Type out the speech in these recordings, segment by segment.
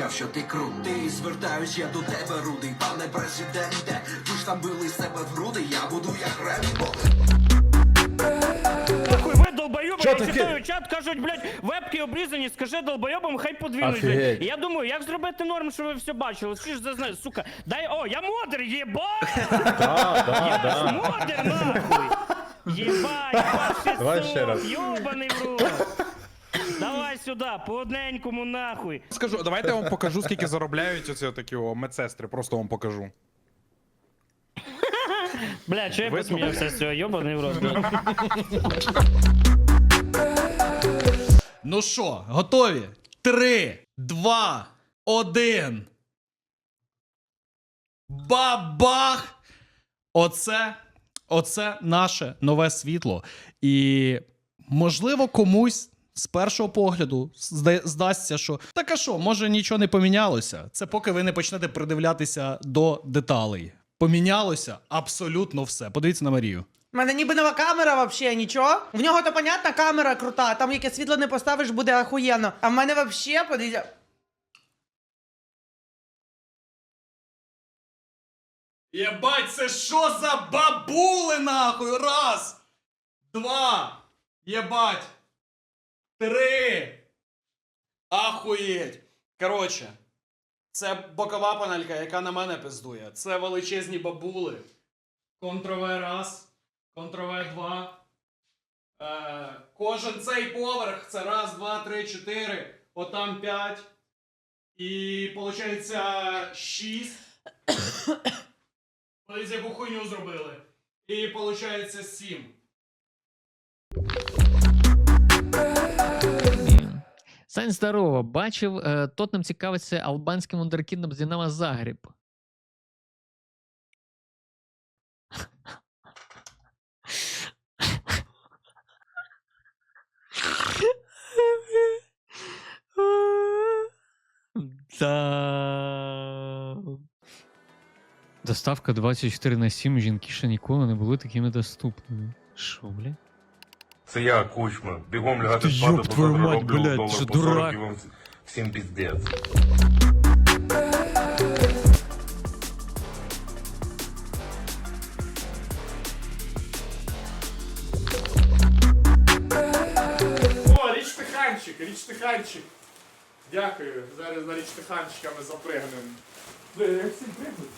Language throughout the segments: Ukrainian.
кричав, що ти крутий. Звертаюсь я до тебе, рудий, пане президенте. Ви ж там били себе в груди, я буду як Рембо. Ви долбойоби, я таке? читаю чат, кажуть, блядь, вебки обрізані, скажи долбойобам, хай подвинуть. Офігеть. блядь. І я думаю, як зробити норм, щоб ви все бачили? Що ж за знаю, сука, дай, о, я модер, да, Я ж модер, нахуй! Єбать, ваші Давай ще раз. йобаний в рот! Давай сюди, по одненькому нахуй. Скажу, давайте я вам покажу, скільки заробляють оці такі о, медсестри. Просто вам покажу. Бля, чого я Ви посміявся з цього, йобаний в рот. Ну що, готові? Три, два, один. Бабах! Оце, оце наше нове світло. І можливо комусь. З першого погляду зда- здасться, що так а що, може нічого не помінялося. Це поки ви не почнете придивлятися до деталей. Помінялося абсолютно все. Подивіться на Марію. У мене ніби нова камера вообще, нічого. В нього то понятна камера крута, там яке світло не поставиш, буде охуєнно. А в мене вообще, подивіться. Єбать, це що за бабули нахуй? Раз, два, єбать, три. Ахуєть. Коротше, це бокова панелька, яка на мене пиздує. Це величезні бабули. Контрове раз, контрове два. Е, кожен цей поверх це раз, два, три, чотири. Отам п'ять. І виходить шість. Подивіться, яку хуйню зробили. І виходить 7. Сань, здорово. Бачив, е, Тотнем цікавиться албанським вундеркіндом з Динамо Загреб. Да. Доставка 24 на 7. Жінки ще ніколи не були такими доступними. Шо, бля? Це я, Кучма. Бігом лягати Ти спати, бо завтра мать, роблю блядь, долар що по 40 дурак? і вам всім піздець. О, річ тиханчик, річ тиханчик. Дякую. Зараз за річ тиханчиками запригнемо. Бля, як всім пригнути?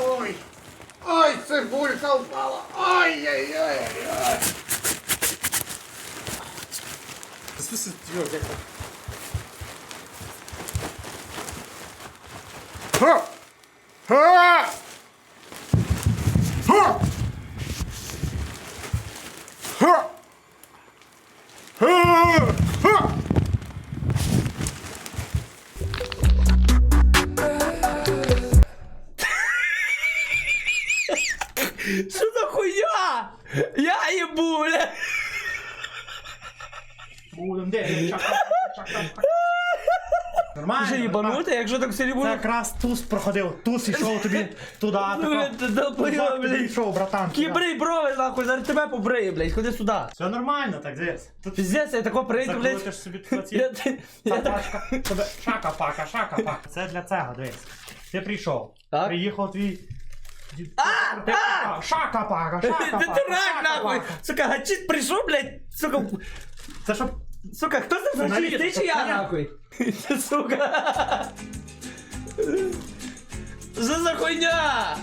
Ой! Ой, цибулька впала! Ой-ой-ой! Слушай, як так? Ха! Ха! Ха! Ха! Ха! Я їбу, бля. Будем, де? Нормально. Ти що їбанутий, якщо так все Це буде? якраз туз проходив. Туз ішов тобі туди. Ну, тако. ти долбойоб, Тузак тобі блядь. йшов, братан. туди. Кібрий брови, нахуй, зараз тебе побриє, блядь, ходи сюди. Все нормально, так дивись. Тут Піздець, я тако прийду, закрутиш блядь. собі Я, ці. ти- я так... Шака, тебе- шака пака, шака пака. Це для цього, дивись. Ти прийшов. Так. Приїхав твій. Ти- Шака пака, шака Ти пака. дурак, шака нахуй! пака. Сука, гачит прийшов, блядь, сука, Це щоб сука, хто це Це гачит? наліт, Ти це чи я, понятно. нахуй? Сука. Що за хуйня?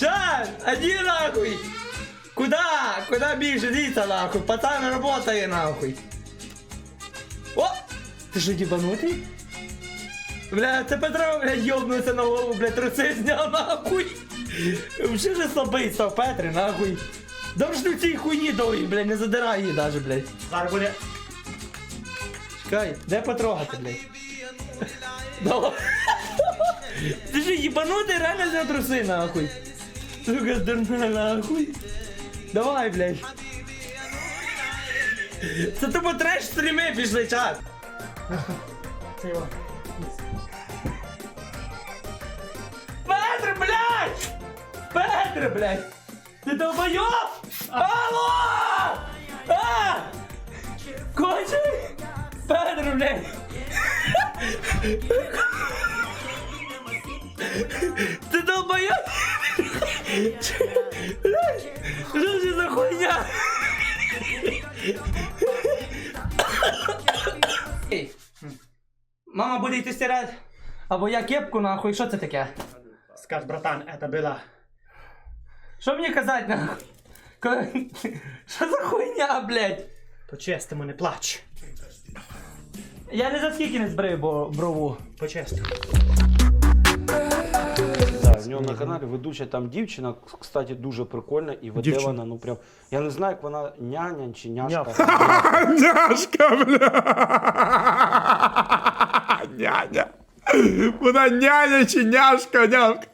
Чан, иди нахуй! Куда? Куда більше діться нахуй? Пацан работає нахуй. О! Ти що, їбанутий? Бля, це Петро, блядь, йобнувся на голову, блядь, труси зняв нахуй. Вже же слабий став, Петре, нахуй. Добре, що ти в цій хуйні довгій, блядь, не задирай її даже, блядь. зараз буде. Чекай, де потрогати, блядь? Давай. Ти що, їб... ебанутый, реально за трусы, нахуй. Сука, дурна, нахуй. Давай, блядь. Це тупо треш стріми пішли, чат. Це його. Петр, блядь! Ты долбоёб? Алло! А! Конченый? Петр, блядь! Ты долбоёб? Блядь, Что это за хуйня? Ей, Мама буде йти стирати. Або я кепку нахуй, що це таке? Скаж, братан, это было... що мені казати нахуй? Коли- Що за хуйня, блядь? По-чесному, не плач. Я не за скільки не збрив бо- брову. По-чесному. Да, в нього на каналі ведуча там дівчина, кстати, дуже прикольна і веде Дівчина. вона, ну прям. Я не знаю, як вона няня чи няшка. Няшка, бля. Няня. Вона няня чи няшка, нявка.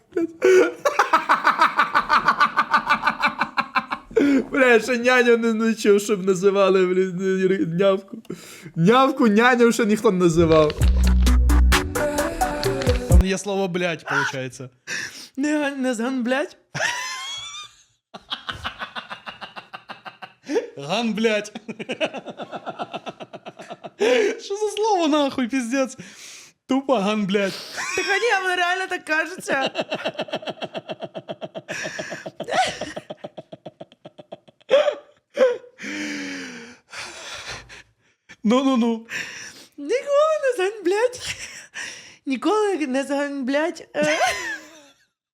Бля, ще няню не навчив, щоб називали блін, нявку. Нявку няню ще ніхто не називав. Там є слово блядь, виходить. Не, не зган, блядь. Ган, блядь. Що за слово нахуй, піздець? Тупо ган, блядь. Так а ні, реально так кажеться. Ну-ну-ну. Ніколи не зган, блядь. Ніколи не зган, блядь.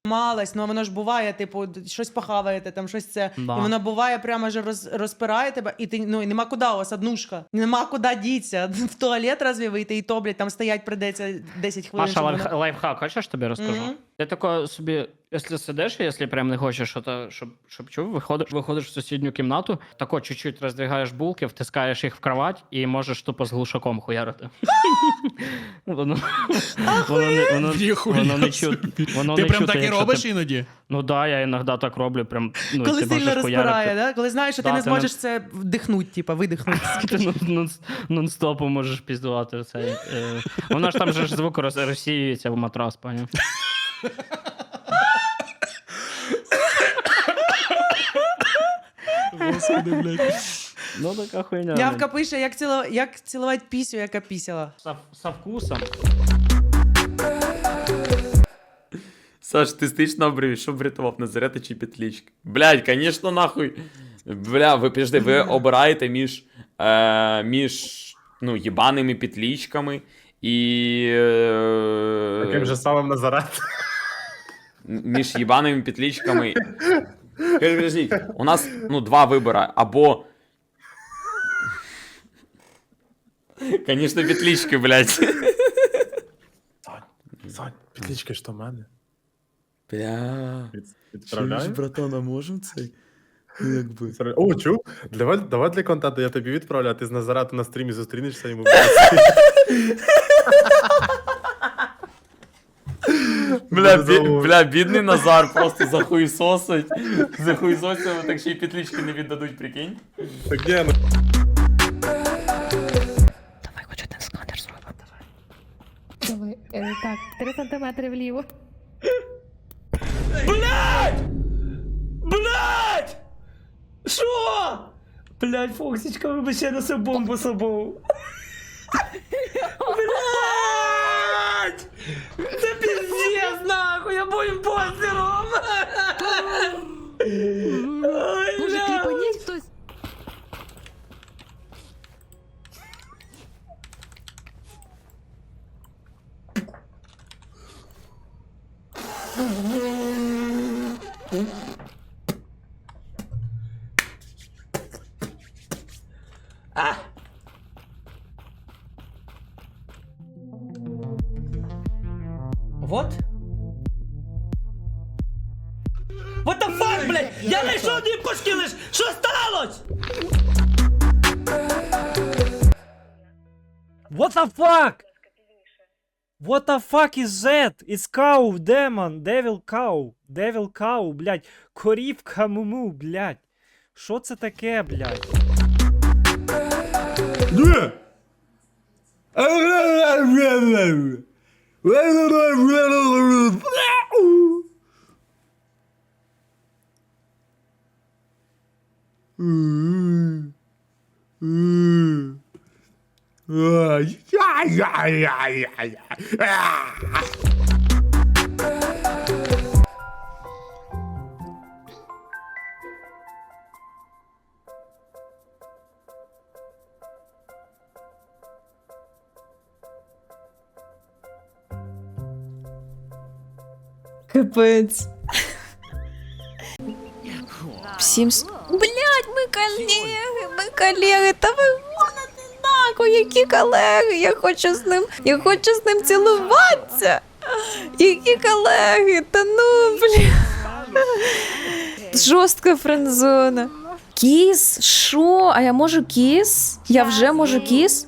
Малась, ну воно ж буває, типу, щось похаваєте, там щось це. Да. І воно буває, прямо ж роз, розпирає тебе, і ти ну і нема куди у вас однушка. Нема куди діться. В туалет разве вийти, і то, блядь, там стоять придеться 10 хвилин. Маша, щоб воно- лайфхак, хочеш тобі розкажу? Мгм. Ти тако собі, якщо сидиш, якщо прям не хочеш, що то, щоб, щоб чув, виходиш, виходиш в сусідню кімнату, тако чуть-чуть роздвигаєш булки, втискаєш їх в кровать і можеш тупо з глушаком хуярити. Воно, воно, не, воно, не собі. Воно Ти не прям чути, так і робиш ти- іноді? Ну да, я іноді так роблю, прям, ну, Коли сильно розпирає, да? коли знаєш, що ти не ти не- зможеш це вдихнути, типа, видихнути. Ти нон- нон- нон-стопом можеш піздувати цей. Е, воно ж там же звук роз- розсіюється в матрас, пані. Господи, блядь. Ну така хуйня. Нявка пише, як, ціло... як цілувати пісю, яка пісяла. Со, со вкусом. Саш, ти стоїш на обриві, що врятував Назарета чи Петлічки? Блядь, конечно, нахуй. Бля, ви підожди, ви обираєте між, е, між ну, їбаними петлічками і. Е, Таким же самим Назарет. Між їбаними петлічками. Підождіть, у нас ну, два вибори. Або. Конечно, петлічки, блядь. Сань, петличка ж то в мене. Бля. Відправляю? братана, можемо цей? Ну, якби. О, чув? Давай, давай для контенту я тобі відправлю, а ти з Назарету на стрімі зустрінешся йому. Бля, бі, бля, бідний Назар просто захуїсосить. Захуїсосить, так ще й петлічки не віддадуть, прикинь. Так ні, ну Давай хоч один сканер зробимо. Давай. Давай. Так, 3 сантиметри вліво. Блять! Блять! Що? Блять, Фоксічка, ви ще на себе бомбу собою. Блять! Це пиздец, нахуй, я був імпостером! Ой, Може, бля. кліпаніть хтось? Вот. What the fuck? What the fuck is that? It's cow, demon, devil cow, devil cow, блядь, корівка муму, блядь. Що це таке, блядь? Капець. Всім с... Блять, ми колеги, ми колеги, та гоните які колеги, я хочу з ним, я хочу з ним цілуватися. Які колеги, та ну, бля. Жорстка френдзона. Кіс? Що? А я можу кіс? Я вже можу кіс?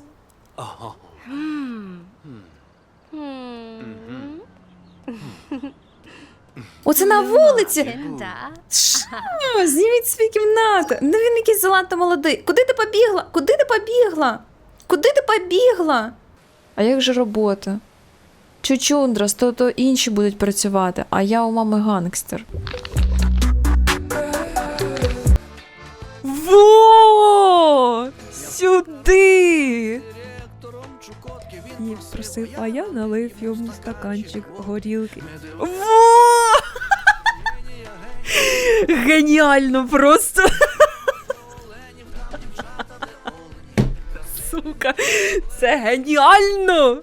Оце на вулиці. Зніміть свою кімнату. Ну він якийсь заланто молодий. Куди ти побігла? Куди ти побігла? Куди ти побігла? А як же робота? Чучундрас, то, то інші будуть працювати, а я у мами гангстер. Во! Сюди! Їв просив, а я налив йому стаканчик горілки. Во! Геніально просто. Це геніально!